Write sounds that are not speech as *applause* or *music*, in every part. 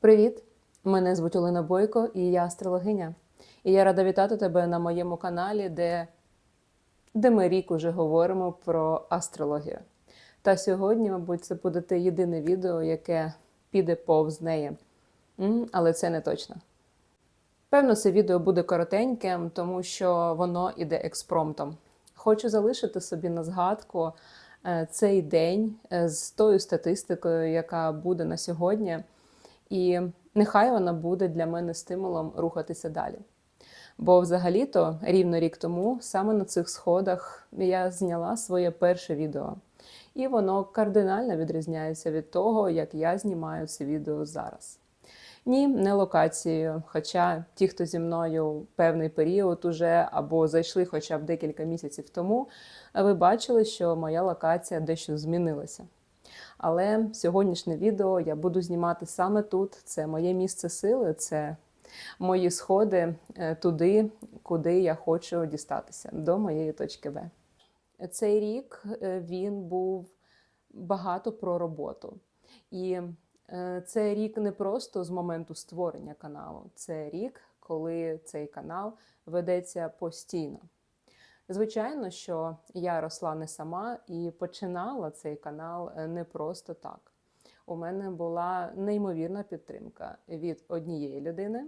Привіт! Мене звуть Олена Бойко і я астрологиня. І я рада вітати тебе на моєму каналі, де, де ми рік уже говоримо про астрологію. Та сьогодні, мабуть, це буде те єдине відео, яке піде повз неї. Але це не точно. Певно, це відео буде коротеньким, тому що воно іде експромтом. Хочу залишити собі на згадку е, цей день е, з тою статистикою, яка буде на сьогодні. І нехай вона буде для мене стимулом рухатися далі. Бо взагалі-то рівно рік тому, саме на цих сходах, я зняла своє перше відео. І воно кардинально відрізняється від того, як я знімаю це відео зараз. Ні, не локацією. Хоча ті, хто зі мною певний період уже або зайшли хоча б декілька місяців тому, ви бачили, що моя локація дещо змінилася. Але сьогоднішнє відео я буду знімати саме тут. Це моє місце сили, це мої сходи е, туди, куди я хочу дістатися, до моєї точки Б. Цей рік е, він був багато про роботу. І е, це рік не просто з моменту створення каналу, це рік, коли цей канал ведеться постійно. Звичайно, що я росла не сама і починала цей канал е, не просто так. У мене була неймовірна підтримка від однієї людини,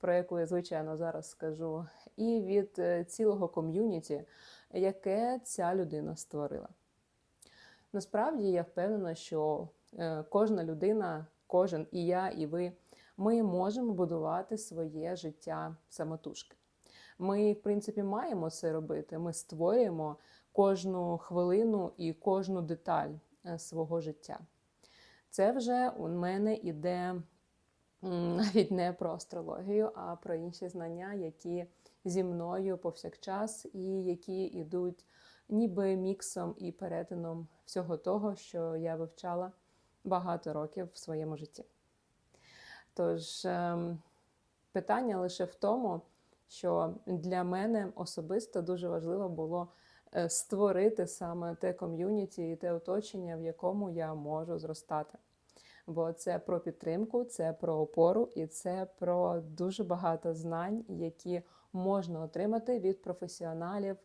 про яку я звичайно зараз скажу, і від е, цілого ком'юніті, яке ця людина створила. Насправді я впевнена, що е, кожна людина, кожен і я, і ви, ми можемо будувати своє життя самотужки. Ми, в принципі, маємо це робити. Ми створюємо кожну хвилину і кожну деталь е, свого життя. Це вже у мене іде *laughs* навіть не про астрологію, а про інші знання, які зі мною повсякчас і які йдуть ніби міксом і перетином всього того, що я вивчала багато років в своєму житті. Тож ем, питання лише в тому, що для мене особисто дуже важливо було е, створити саме те ком'юніті і те оточення, в якому я можу зростати. Бо це про підтримку, це про опору і це про дуже багато знань, які можна отримати від професіоналів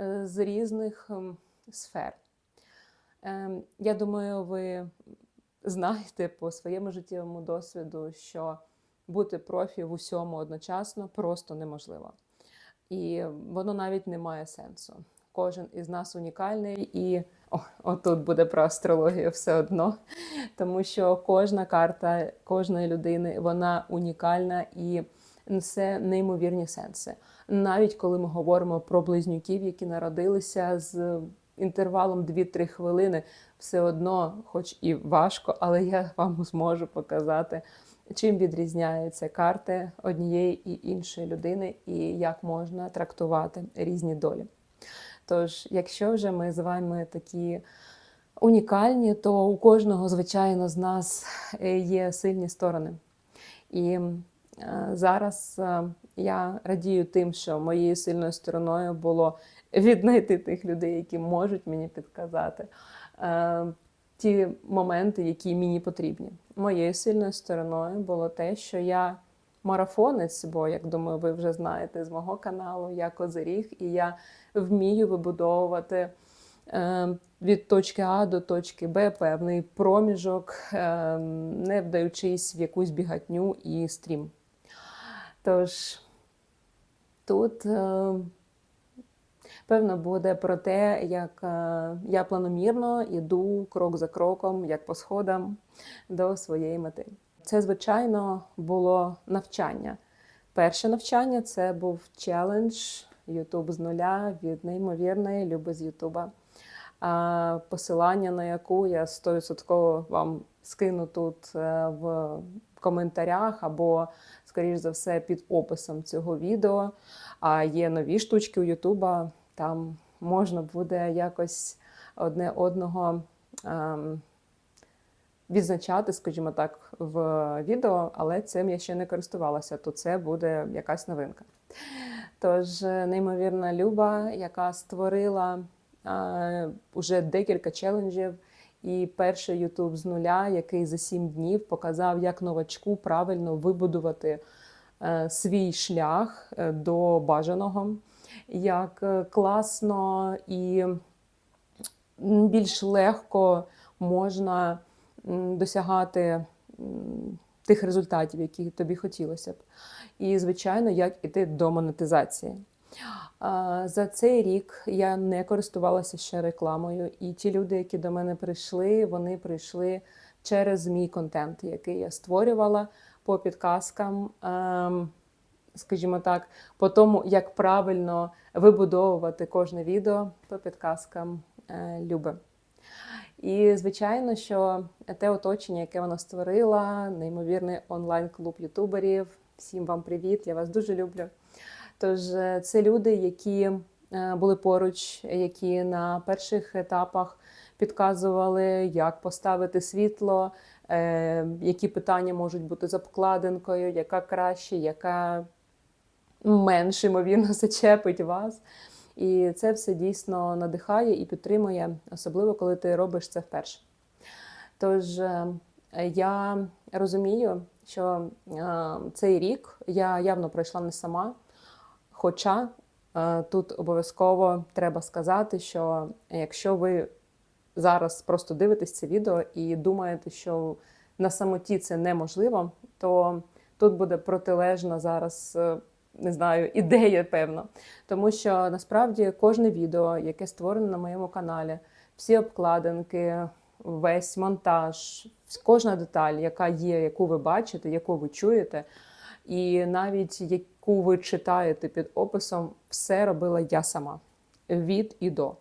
е, з різних сфер. Ем, Я думаю, ви знаєте по своєму життєвому досвіду, що бути профі в усьому одночасно просто неможливо. І воно навіть не має сенсу. Кожен із нас унікальний, і о, отут буде про астрологію все одно, тому що кожна карта кожної людини вона унікальна і несе неймовірні сенси. Навіть коли ми говоримо про близнюків, які народилися з інтервалом 2-3 хвилини, все одно, хоч і важко, але я вам зможу показати чим відрізняються карти однієї і іншої людини, і як можна трактувати різні долі. Тож, якщо вже ми з вами такі унікальні, то у кожного, звичайно, з нас е, є сильні сторони. І е, зараз е, я радію тим, що моєю сильною стороною було віднайти тих людей, які можуть мені підказати ті моменти, які мені потрібні. Моєю сильною стороною було те, що я марафонець, бо, як думаю, ви вже знаєте з мого каналу, я козиріг, і я вмію вибудовувати е, від точки А до точки Б певний проміжок, е, не вдаючись в якусь бігатню і стрім. Тож тут. Певно, буде про те, як е, я планомірно йду крок за кроком, як по сходам до своєї мети. Це, звичайно, було навчання. Перше навчання це був челендж Ютуб з нуля від неймовірної люби з Ютуба. Посилання на яку я 100% вам скину тут е, в коментарях або, скоріш за все, під описом цього відео. А є нові штучки у Ютуба. Там можна буде якось одне одного ем, відзначати, скажімо так, в відео, але цим я ще не користувалася, то це буде якась новинка. Тож, неймовірна Люба, яка створила е, уже декілька челенджів і перший Ютуб з нуля, який за сім днів показав, як новачку правильно вибудувати е, свій шлях е, до бажаного, як е, класно і більш легко можна досягати тих результатів, які тобі хотілося б. І, звичайно, як іти до монетизації. За цей рік я не користувалася ще рекламою, і ті люди, які до мене прийшли, вони прийшли через мій контент, який я створювала по підказкам, ем, скажімо так, по тому, як правильно вибудовувати кожне відео по підказкам е, Люби. І звичайно, що те оточення, яке вона створила, неймовірний онлайн-клуб ютуберів. Всім вам привіт! Я вас дуже люблю. Тож е, це люди, які е, були поруч, які на перших етапах підказували, як поставити світло, які питання можуть бути з обкладинкою, яка краще, яка менш ймовірно *laughs* зачепить вас. І це все дійсно надихає і підтримує, особливо коли ти робиш це вперше. Тож е, я розумію, що е, цей рік я явно пройшла не сама. Хоча е, тут обов'язково треба сказати, що якщо ви зараз просто дивитесь це відео і думаєте, що на самоті це неможливо, то тут буде протилежна зараз, не знаю, ідея, певно. Тому що насправді кожне відео, яке створене на моєму каналі, всі обкладинки, весь монтаж, кожна деталь, яка є, яку ви бачите, яку ви чуєте, і навіть яку ви читаєте під описом, все робила я сама від і до.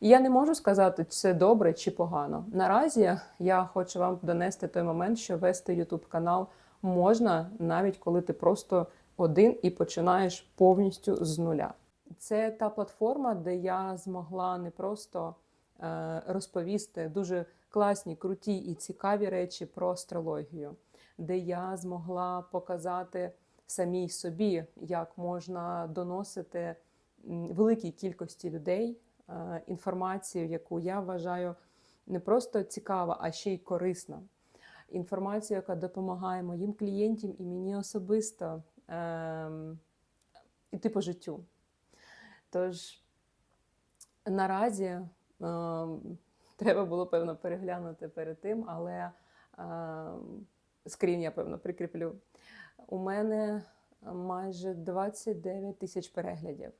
Я не можу сказати, це добре чи погано. Наразі я хочу вам донести той момент, що вести YouTube канал можна навіть коли ти просто один і починаєш повністю з нуля. Це та платформа, де я змогла не просто е, розповісти дуже класні, круті і цікаві речі про астрологію, де я змогла показати самій собі, як можна доносити великій кількості людей е, інформацію, яку я вважаю не просто цікава, а ще й корисна. Інформацію, яка допомагає моїм клієнтам і мені особисто іти по життю. Тож наразі ем, треба було певно переглянути перед тим, але ем, скрін я певно прикріплю. У мене майже 29 тисяч переглядів.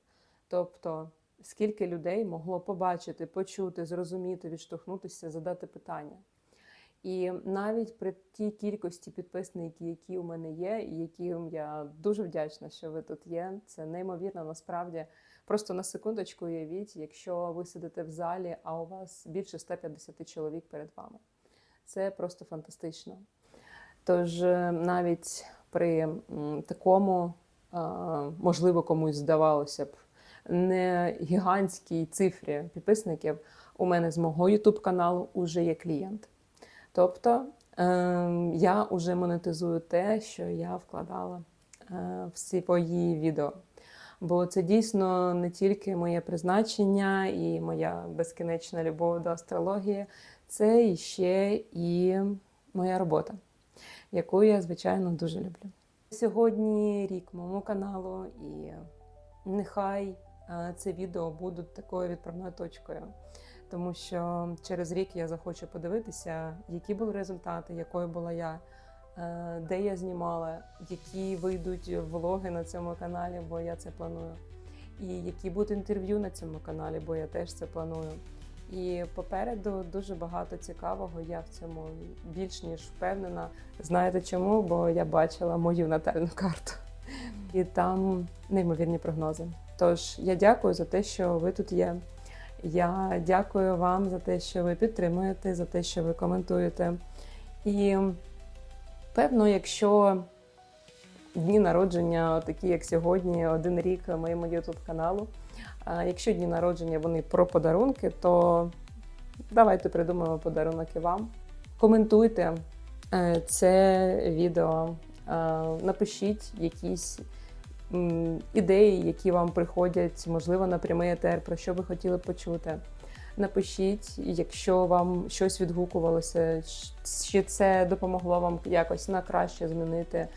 Тобто, скільки людей могло побачити, почути, зрозуміти, відштовхнутися, задати питання. І навіть при тій кількості підписників, які у мене є, і яким я дуже вдячна, що ви тут є. Це неймовірно насправді. Просто на секундочку уявіть, якщо ви сидите в залі, а у вас більше 150 чоловік перед вами. Це просто фантастично. Тож е, навіть при такому, можливо, комусь здавалося б, не гігантській цифрі підписників, у мене з мого YouTube каналу вже є клієнт. Тобто ем, я вже монетизую те, що я вкладала е, в свої відео. Бо це дійсно не тільки моє призначення і моя безкінечна любов до астрології, це ще і моя робота, яку я, звичайно, дуже люблю. Сьогодні рік моєму каналу, і нехай е, це відео буде такою відправною точкою тому що через рік я захочу подивитися, які були результати, якою була я, е, де я знімала, які вийдуть влоги на цьому каналі, бо я це планую. І які будуть інтерв'ю на цьому каналі, бо я теж це планую. І попереду дуже багато цікавого. Я в цьому більш ніж впевнена. Знаєте чому? Бо я бачила мою натальну карту, і там неймовірні прогнози. Тож я дякую за те, що ви тут є. Я дякую вам за те, що ви підтримуєте, за те, що ви коментуєте. І певно, якщо дні народження, такі як сьогодні, один рік моєму youtube каналу. Якщо дні народження вони про подарунки, то давайте придумаємо подарунок і вам. Коментуйте е, це відео, е, напишіть якісь ідеї, які вам приходять, можливо, на прямий етер, про що ви хотіли почути. Напишіть, якщо вам щось відгукувалося, чи це допомогло вам якось на краще змінити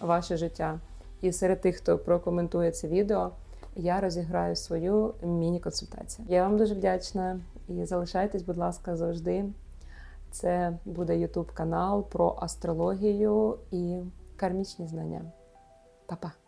ваше життя. І серед тих, хто прокоментує це відео, я розіграю свою міні-консультацію. Я вам дуже вдячна і залишайтесь, будь ласка, завжди. Це буде YouTube канал про астрологію і кармічні знання. Па-па!